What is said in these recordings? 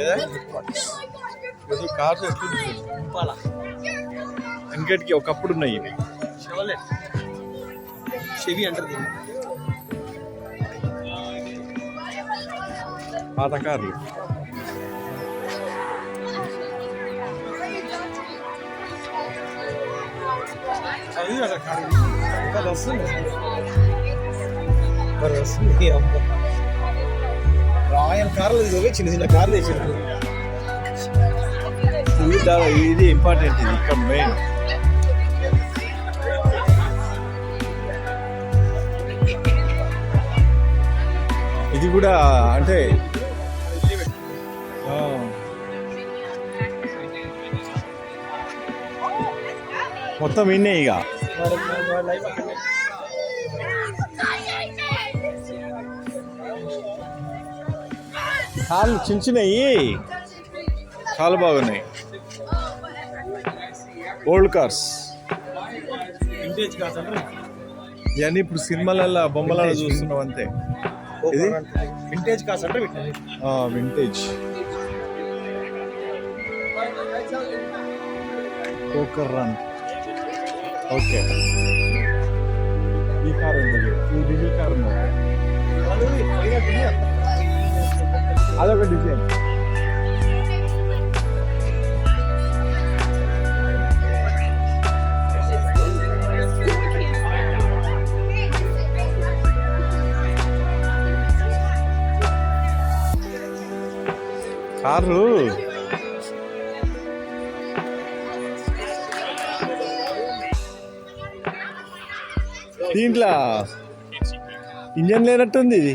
కదా ఏదో కార్స్ ఎట్లుంది ఇంపాలా ఇంకటికి ఒకప్పుడు ఉన్నాయి ఇవి షెవలెట్ షెవి అంటారు దీన్ని పాత కార్లు అది అసలు కాదు అది వస్తుంది మరి వస్తుంది అమ్మ రాయల్ కార్లు ఇది చిన్న చిన్న కార్లు తెచ్చారు ఇది ఇంపార్టెంట్ ఇది ఇక్కడ మెయిన్ ఇది కూడా అంటే మొత్తం ఇన్నే ఇక. కాళ్ళు చిన్న చిన్నవి చాలా బాగున్నాయి. ఓల్డ్ కార్స్ వింటేజ్ కార్స్ అంటే ఇవన్నీ ఇప్పుడు సినిమాలలో బొమ్మలలో చూస్తున్నాం అంతే. ఇది? వింటేజ్ కార్స్ అంటే వింటేజ్ కోకర్ రన్ ఓకే ఈ కార్ ఉంది ఈ డీజిల్ కార్ ఉంది అదొక డిజైన్ కారు దీంట్లో ఇంజన్ లేనట్టుంది ఇది.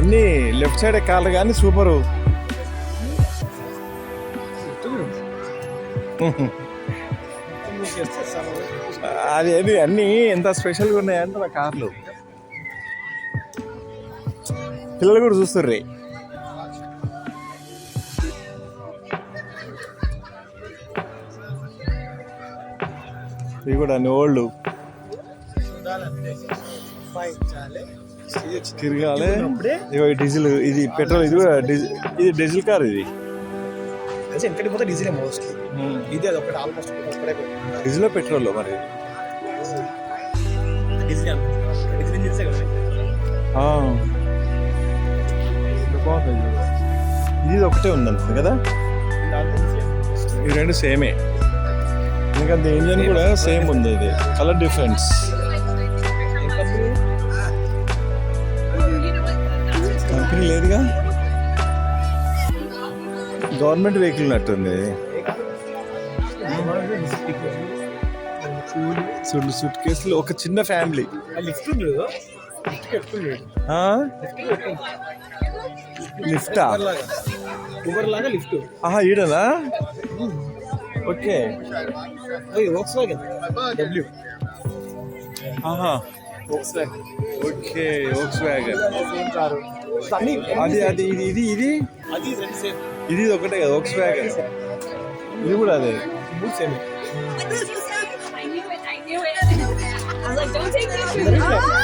అన్ని లెఫ్ట్ సైడ్ కార్లు కానీ సూపరు. అది అది అన్ని ఎంత స్పెషల్గా ఉన్నాయంటే నా కార్లు. పిల్లలు కూడా చూస్తారు ఇవి కూడా అన్ని ఓల్డ్. తిరగాలి. డీజిల్ ఇది పెట్రోల్ ఇది కూడా డీజిల్ ఇది డీజిల్ కార్ ఇది. అదే వెనకటి పోతే డీజిల్ మోస్ట్లీ. ఇది అది ఒకటి ఆల్మోస్ట్ ఒకటే డీజిల్ పెట్రోల్ మరి? డీజిల్ డీజిల్ ఇంజిన్సే కదా ఆ. ఇది. ఒకటే ఉంది అనుకుంది కదా? ఈ రెండు సేమే. ఎందుకంటే ఇంజన్ కూడా సేమ్ ఉంది ఇది. కలర్ డిఫరెన్స్ కంపెనీ లేదుగా. గవర్నమెంట్ వెహికల్ నట్టుంది. చూడు సూట్ కేసులు ఒక చిన్న ఫ్యామిలీ. లిఫ్ట్ ఉంది లిఫ్ట్ ఆహా ఈడనా? ఓకే. వోక్స్ వ్యాగన్ డబ్ల్యూ ఆహా. Volkswagen okay Volkswagen అది అది ఇది ఇది ఇది? అది ఇది ఒకటే కదా వోక్స్ వ్యాగన్ ఇది కూడా అదే. సేమ్.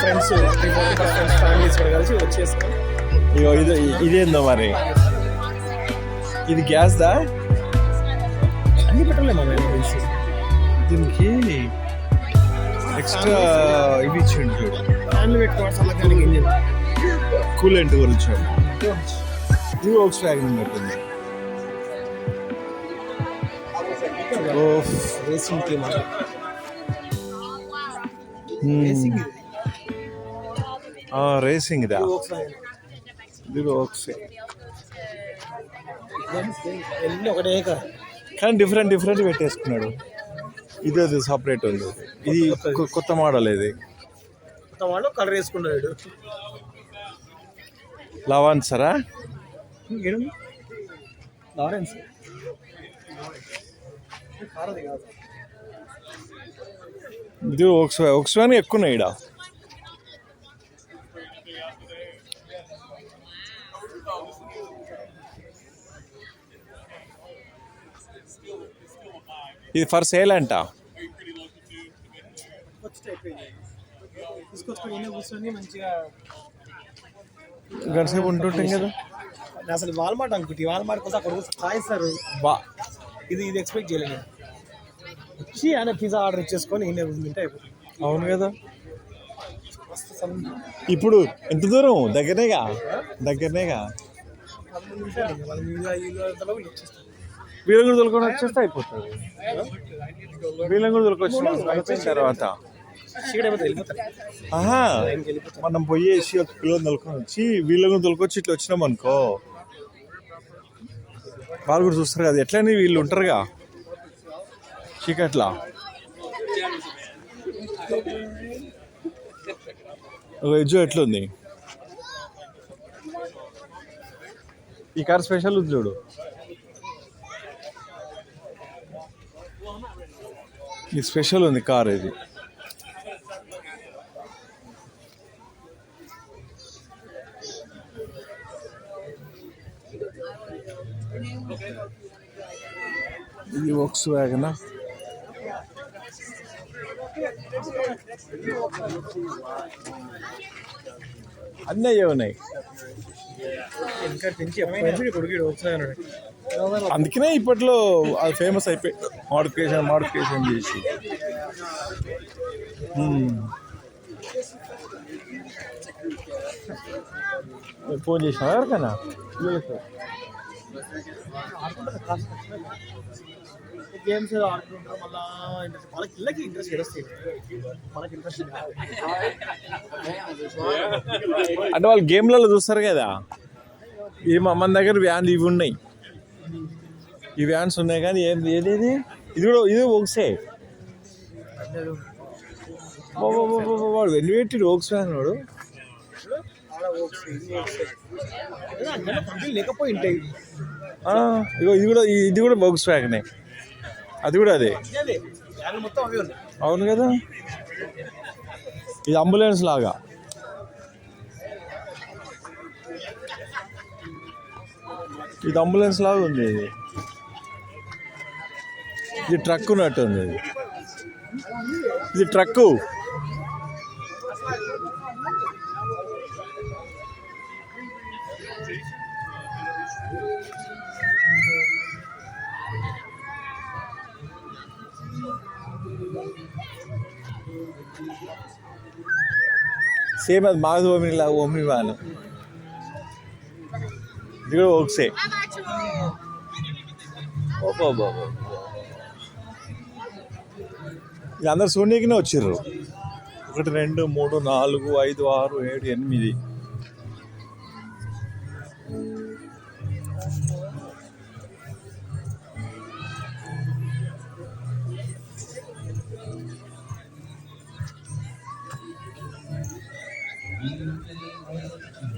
ఫ్రెండ్స్ ఫ్యామిలీస్ కూడా కలిసి వచ్చేస్తాం ఇగో ఇది ఇదేందో మరి? ఇది గ్యాస్ దా అన్ని పెట్రోలే మా మేము తెలిసి. దీనికి ఎక్స్ట్రా ఇవి ఇచ్చిండు చూడు. ఫ్యామిలీ పెట్టుకోవాల్సి అలా కానీ ఇంజిన్ కూలెంట్ గురించి ఇది వోక్స్ వ్యాగన్ ఉన్నట్టుంది. ఓఫ్ రేసింగ్ టీమ్. రేసింగ్ ఇది? కానీ డిఫరెంట్ డిఫరెంట్ పెట్టేసుకున్నాడు. ఇది అది సపరేట్ ఉంది. ఇది కొత్త మోడల్ ఇది. కొత్త వాళ్ళు కలర్ వేసుకున్నాడు లవాన్సరా లారెన్స్ కాదు ఇది ఒకస్ ఒకసారి ఎక్కువ ఉన్నాయి ఈడ. ఇది ఫర్ సేల్ అంట. తీసుకొచ్చుకొని కూర్చొని మంచిగా గంటసేపు ఉంటుంటాం కదా. అసలు వాల్మార్ట్ అనుకుంటే. వాల్మార్ట్ కోసం అక్కడ కాయిస్తారు బా. ఇది ఇది ఎక్స్పెక్ట్ చేయలేదు వచ్చి ఆయన పిజ్జా ఆర్డర్ ఇచ్చేసుకొని ఈయన తింటే అయిపోతుంది. అవును కదా. ఇప్పుడు ఎంత దూరం? దగ్గరనేగా? దగ్గరనేగా? వాళ్ళ వీళ్ళని కూడా తొలుకొని వచ్చేస్తే అయిపోతుంది. వీళ్ళని కూడా అయిపోయిన తర్వాత మనం పోయేసి ఒక పిల్లలు తొలుకొని వచ్చి వీళ్ళని తొలుకొచ్చి ఇట్లా వచ్చినాం అనుకో. వాళ్ళు కూడా చూస్తారు కదా ఎట్లని వీళ్ళు ఉంటారుగా. చీకట్లా. వెజ్ ఎట్లుంది? ఈ కార్ స్పెషల్ ఉంది చూడు. ఈ స్పెషల్ ఉంది కార్ ఇది. ఇది వోక్స్ వ్యాగనా అన్నీ అయ్యే ఉన్నాయి. ఇంకా పెంచి కొడుకు అందుకనే ఇప్పట్లో అది ఫేమస్ అయిపోయి మాడిఫికేషన్ మాడిఫికేషన్ చేసి. ఫోన్ చేసినా ఎవరికైనా? పిల్లలకి? గేమ్స్ ఆడుతుంటారు మళ్ళా ఇంట్రెస్ట్ వాళ్ళకి ఇళ్ళకి ఇంట్రెస్ట్ వస్తుంది మనకి ఇంట్రెస్ట్ అంటే వాళ్ళు గేమ్లలో చూస్తారు కదా ఈ మన దగ్గర వ్యాన్లు ఇవి ఉన్నాయి ఈ వ్యాన్స్ ఉన్నాయి కానీ ఏం ఏదేది ఇది కూడా ఇది ఒకసే వాడు వెళ్ళి పెట్టి ఓక్స్ వ్యాన్ వాడు లేకపోయి ఉంటాయి. ఇగో ఇది కూడా ఇది కూడా వ్యాగనే అది కూడా అదే. అవును కదా? ఇది అంబులెన్స్ లాగా. ఇది అంబులెన్స్ లాగా ఉంది ఇది. ఇది ట్రక్ ఉన్నట్టు ఉంది ఇది. ఇది ట్రక్కు సేమ్ అది మాది ఓమి లాగా ఓమి ఇది కూడా ఒకసే ఇది అందరు శూన్యకినే వచ్చిర్రు. ఒకటి రెండు మూడు నాలుగు ఐదు ఆరు ఏడు ఎనిమిది. 俺の時に。